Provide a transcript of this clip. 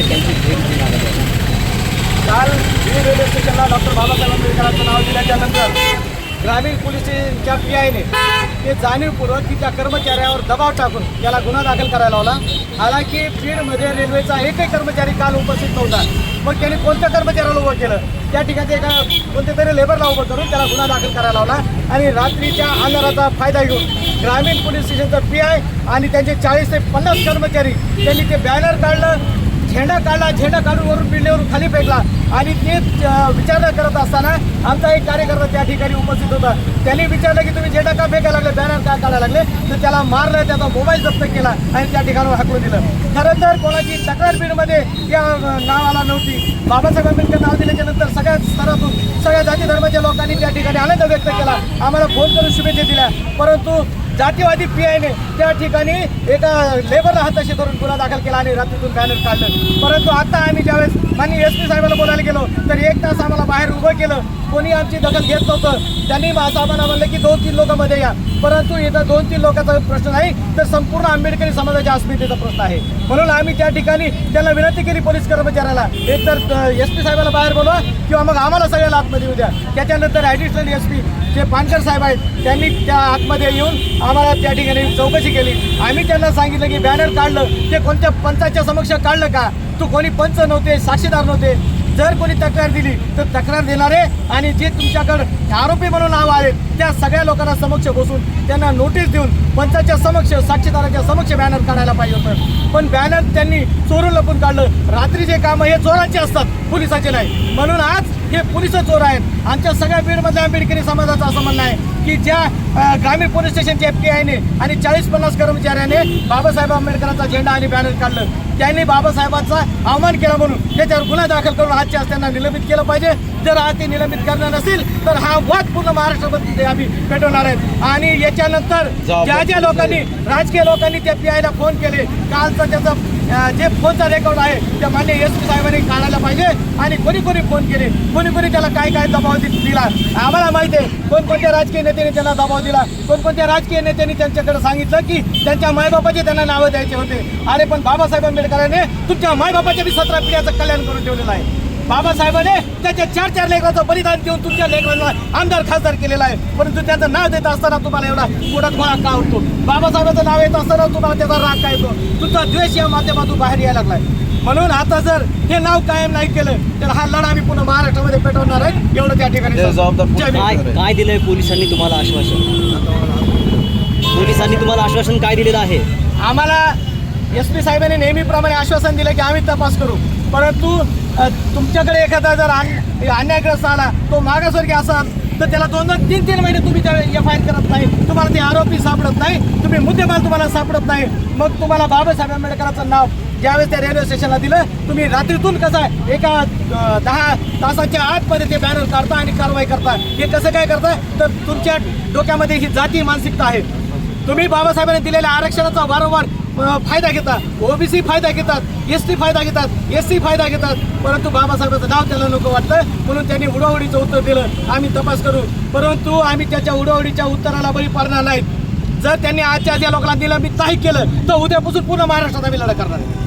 असे त्यांची भेट घेऊन काल बीड रेल्वे स्टेशनला डॉक्टर बाबासाहेब आंबेडकरांचं नाव दिल्याच्यानंतर ग्रामीण पोलीस स्टेशनच्या पी आयने ते जाणीवपूर्वक तिच्या कर्मचाऱ्यावर दबाव टाकून त्याला गुन्हा दाखल करायला लावला. हालाकी बीडमध्ये रेल्वेचा एकही कर्मचारी काल उपस्थित नव्हता. मग त्याने कोणत्या कर्मचाऱ्याला उभं केलं? त्या ठिकाणी एका कोणत्या तरी लेबरला उभं करून त्याला गुन्हा दाखल करायला लावला आणि रात्रीच्या अंधाराचा फायदा घेऊन ग्रामीण पोलीस स्टेशनचं पी आय आणि त्यांचे चाळीस ते पन्नास कर्मचारी त्यांनी ते बॅनर काढलं. झेंडा काढला झेंडा काढून वरून बिल्डिंगवरून खाली फेकला. आणि ते विचारणा करत असताना आमचा एक कार्यकर्ता त्या ठिकाणी उपस्थित होता. त्यांनी विचारलं की तुम्ही झेंडा का फेकायला लागले बॅनर का काढायला लागले तर त्याला मारलं त्याचा मोबाईल जप्त केला आणि त्या ठिकाणावर हाकलून दिलं. खरं तर कोणाची तक्रारपीठमध्ये या नावाला नव्हती. बाबासाहेब आंबेडकर नाव दिल्याच्या नंतर सगळ्या स्तरातून सगळ्या जाती धर्माच्या लोकांनी त्या ठिकाणी आनंद व्यक्त केला. आम्हाला फोन करून शुभेच्छा दिल्या. परंतु जातीवादी पी आयने त्या ठिकाणी एका लेबरला हाताशी धरून गुन्हा दाखल केला आणि रात्रीतून बॅनर काढलं. परंतु आता आम्ही ज्यावेळेस माननीय एस पी साहेबांना बोलायला गेलो तर एक तास आम्हाला बाहेर उभं केलं. कोणी आमची दखल घेत नव्हतं. त्यांनी साहेबांना म्हणलं की दोन तीन लोक मध्ये या. परंतु इथं दोन तीन लोकांचा प्रश्न नाही तर संपूर्ण आंबेडकरी समाजाच्या अस्मितेचा प्रश्न आहे. म्हणून आम्ही त्या ठिकाणी त्यांना विनंती केली पोलीस कर्मचाऱ्याला एक तर एस पी साहेबाला बाहेर बोलवा किंवा मग आम्हाला सगळ्याला आतमध्ये येऊ द्या. त्याच्यानंतर ॲडिशनल एस पी जे पानकर साहेब आहेत त्यांनी त्या आतमध्ये येऊन आम्हाला त्या ठिकाणी चौकशी केली. आम्ही त्यांना सांगितलं की बॅनर काढलं. ते कोणत्या पंचाच्या समक्ष काढलं का? तू कोणी पंच नव्हते साक्षीदार नव्हते. जर कोणी तक्रार दिली तर तक्रार देणारे आणि जे तुमच्याकडे आरोपी म्हणून नाव आले त्या सगळ्या लोकांना समक्ष बसून त्यांना नोटीस देऊन पंचाच्या समक्ष साक्षीदाराच्या समक्ष बॅनर काढायला पाहिजे होतं. पण बॅनर त्यांनी चोरून लपून काढलं. रात्रीचे कामं हे चोराचे असतात पोलिसाचे नाही. म्हणून आज हे पोलीस चोर आहेत. आमच्या सगळ्या बीडमधल्या आंबेडकरी समाजाचं असं म्हणणं आहे की ज्या ग्रामीण पोलीस स्टेशनच्या एफ पी आयने आणि चाळीस पन्नास कर्मचाऱ्याने बाबासाहेब आंबेडकरांचा झेंडा आणि बॅनर काढलं. त्यांनी बाबासाहेबांचा अवमान केला म्हणून त्याच्यावर गुन्हा दाखल करून आजच्या त्यांना निलंबित केलं पाहिजे. जर आज ते निलंबित करणार नसेल तर हा वाद पूर्ण महाराष्ट्रामध्ये आम्ही पेटवणार आहेत. आणि याच्यानंतर ज्या ज्या लोकांनी राजकीय लोकांनी त्या पी आयला फोन केले कालचा त्याचा जे फोनचा रेकॉर्ड आहे त्या मान्य एस पी साहेबांनी काढायला पाहिजे आणि कोणी कोणी फोन केले. कोणी कोणी त्याला काय काय दबाव दिला. आम्हाला माहिती आहे कोणकोणत्या राजकीय नेत्याने त्यांना दबाव दिला. कोणकोणत्या राजकीय नेत्यांनी त्यांच्याकडे सांगितलं की त्यांच्या मायबापाचे त्यांना नावं द्यायचे होते. अरे पण बाबासाहेब आंबेडकरांनी तुमच्या मायबापाच्या बी सतरा पिढ्याचं कल्याण करून ठेवलेलं आहे. बाबासाहेबांनी त्याच्या चार चार लेकराचं बलिदान देऊन तुमच्या लेकरांना आमदार खासदार केलेला आहे. परंतु त्याचं नाव देत असताना तुम्हाला एवढा मोठा का होतो बाबासाहेबांचं नाव येत असताना तुम्हाला त्याचा राग काय येतो? तुमचा द्वेष या माध्यमातून बाहेर यायला लागलाय. म्हणून आता जर हे नाव कायम नाही केलं तर हा लढा आम्ही पुन्हा महाराष्ट्रामध्ये पेटवणार आहे. एवढं त्या ठिकाणी. काय दिलंय पोलिसांनी तुम्हाला आश्वासन? पोलिसांनी तुम्हाला आश्वासन काय दिलेलं आहे? आम्हाला एस पी साहेबांनी नेहमीप्रमाणे आश्वासन दिलं की आम्ही तपास करू. परंतु तुमच्याकडे एखादा जर अन- अन्यायग्रस्त आला तो मागासवर्गीय असाल तर त्याला दोन दोन तीन तीन महिने तुम्ही एफ आय आर करत नाही. तुम्हाला ते आरोपी सापडत नाही. तुम्ही मुद्देमाल तुम्हाला सापडत नाही. मग तुम्हाला बाबासाहेब आंबेडकरांचं नाव ज्यावेळेस त्या रेल्वे स्टेशनला दिलं तुम्ही रात्रीतून कसं आहे एका दहा तासाच्या आतमध्ये ते बॅनर काढता आणि कारवाई करता. हे कसं काय करता तर तुमच्या डोक्यामध्ये ही जाती मानसिकता आहे. तुम्ही बाबासाहेबांनी दिलेल्या आरक्षणाचा वारंवार फायदा घेतात. ओबीसी फायदा घेतात एस टी फायदा घेतात एस सी फायदा घेतात. परंतु बाबासाहेबांचं नाव त्याला नको वाटतं म्हणून त्यांनी उडवडीचं उत्तर दिलं. आम्ही तपास करू. परंतु आम्ही त्याच्या उडवडीच्या उत्तराला बळी पडणार नाहीत. जर त्यांनी आजच्या आज या लोकांना निलंबित नाही केलं तर उद्यापासून पूर्ण महाराष्ट्रात आम्ही लढा करणार आहे.